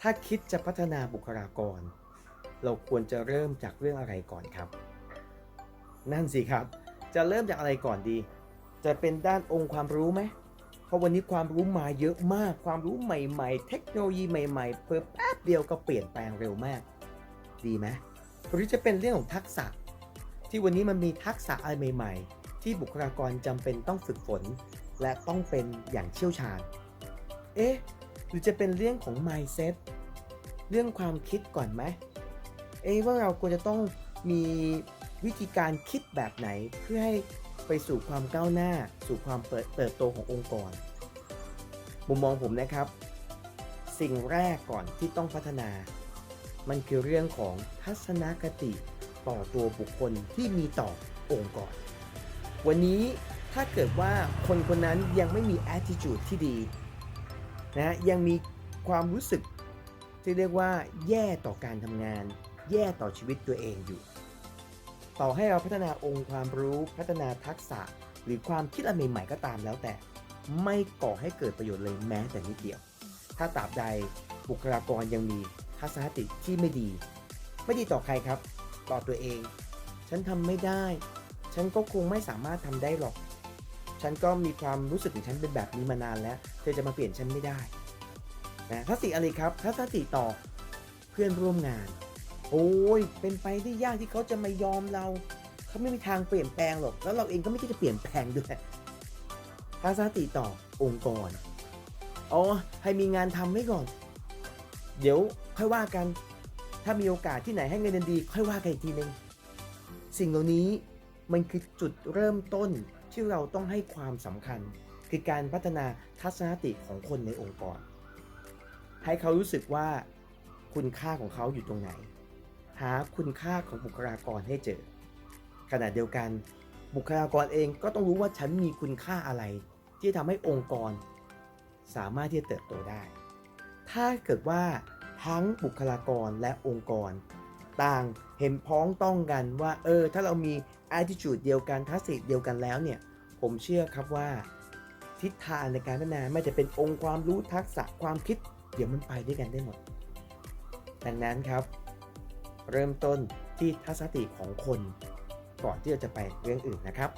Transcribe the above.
ถ้าคิดจะพัฒนาบุคลากร เราควรจะเริ่มจากเรื่องอะไรก่อนครับ นั่นสิครับ จะเริ่มจากอะไรก่อนดี จะเป็นด้านองค์ความรู้ไหมเพราะวันนี้ความรู้มาเยอะมาก ความรู้ใหม่ๆ เทคโนโลยีใหม่ๆ เพิ่มแป๊บเดียวก็เปลี่ยนแปลงเร็วมาก ดีไหมหรือจะเป็นเรื่องของทักษะ ที่วันนี้มันมีทักษะอะไรใหม่ ๆ ที่บุคลากรจำเป็นต้องฝึกฝน และต้องเป็นอย่างเชี่ยวชาญ เอ๊ะ หรือจะเป็นเรื่องของ mindset เรื่องความคิดก่อนไหมเอ๊ะว่าเราควรจะต้องมีวิธีการคิดแบบไหนเพื่อให้ไปสู่ความก้าวหน้า สู่ความเปิดเติบโตขององค์กร มุมมองผมนะครับ สิ่งแรกก่อนที่ต้องพัฒนา มันคือเรื่องของทัศนคติต่อตัวบุคคลที่มีต่อองค์กร วันนี้ถ้าเกิดว่าคนคนนั้นยังไม่มี attitude ที่ดี นะฮะยังมีความรู้สึกที่เรียกว่าแย่ต่อการทำงาน แย่ต่อชีวิตตัวเองอยู่ ต่อให้เราพัฒนาองค์ความรู้พัฒนาทักษะหรือความคิดอะไรใหม่ๆก็ตามแล้วแต่ ไม่ก่อให้เกิดประโยชน์เลยแม้แต่นิดเดียว ถ้าตราบใดบุคลากรยังมีทัศนคติที่ไม่ดี ไม่ดีต่อใครครับ ต่อตัวเอง ฉันทำไม่ได้ ฉันก็คงไม่สามารถทำได้หรอก ฉันก็มีความรู้สึกของฉันเป็นแบบนี้มานานแล้ว เธอจะมาเปลี่ยนฉันไม่ได้นะทัศนคติอะไรครับทัศนคติต่อเพื่อนร่วมงาน โอ้ยเป็นไปได้ยากที่เขาจะไม่ยอมเรา เขาไม่มีทางเปลี่ยนแปลงหรอก แล้วเราเองก็ไม่คิดจะเปลี่ยนแปลงด้วยทัศนคติต่อองค์กรอ๋อให้มีงานทำไว้ก่อน เดี๋ยวค่อยว่ากัน ถ้ามีโอกาสที่ไหนให้เงินเดือนดี ค่อยว่ากันอีกทีนึงสิ่งเหล่านี้ มันคือจุดเริ่มต้นที่เราต้องให้ความสำคัญ คือการพัฒนาทัศนคติของคนในองค์กร ให้เขารู้สึกว่าคุณค่าของเขาอยู่ตรงไหน หาคุณค่าของบุคลากรให้เจอ ขณะเดียวกัน บุคลากรเองก็ต้องรู้ว่าฉันมีคุณค่าอะไร ที่ทำให้องค์กร สามารถที่จะเติบโตได้ ถ้าเกิดว่าทั้งบุคลากรและองค์กร ต่างเห็นพ้องต้องกันว่า เออ ถ้าเรามี attitude เดียวกันทัศนคติเดียวกันแล้วเนี่ย ผมเชื่อครับว่า ทิศทางในการพัฒนาไม่จะเป็นองค์ความรู้ทักษะความคิด เดี๋ยวมันไปด้วยกันได้หมด ดังนั้นครับ เริ่มต้นที่ทัศนคติของคน ก่อนที่เราจะไปเรื่องอื่นนะครับ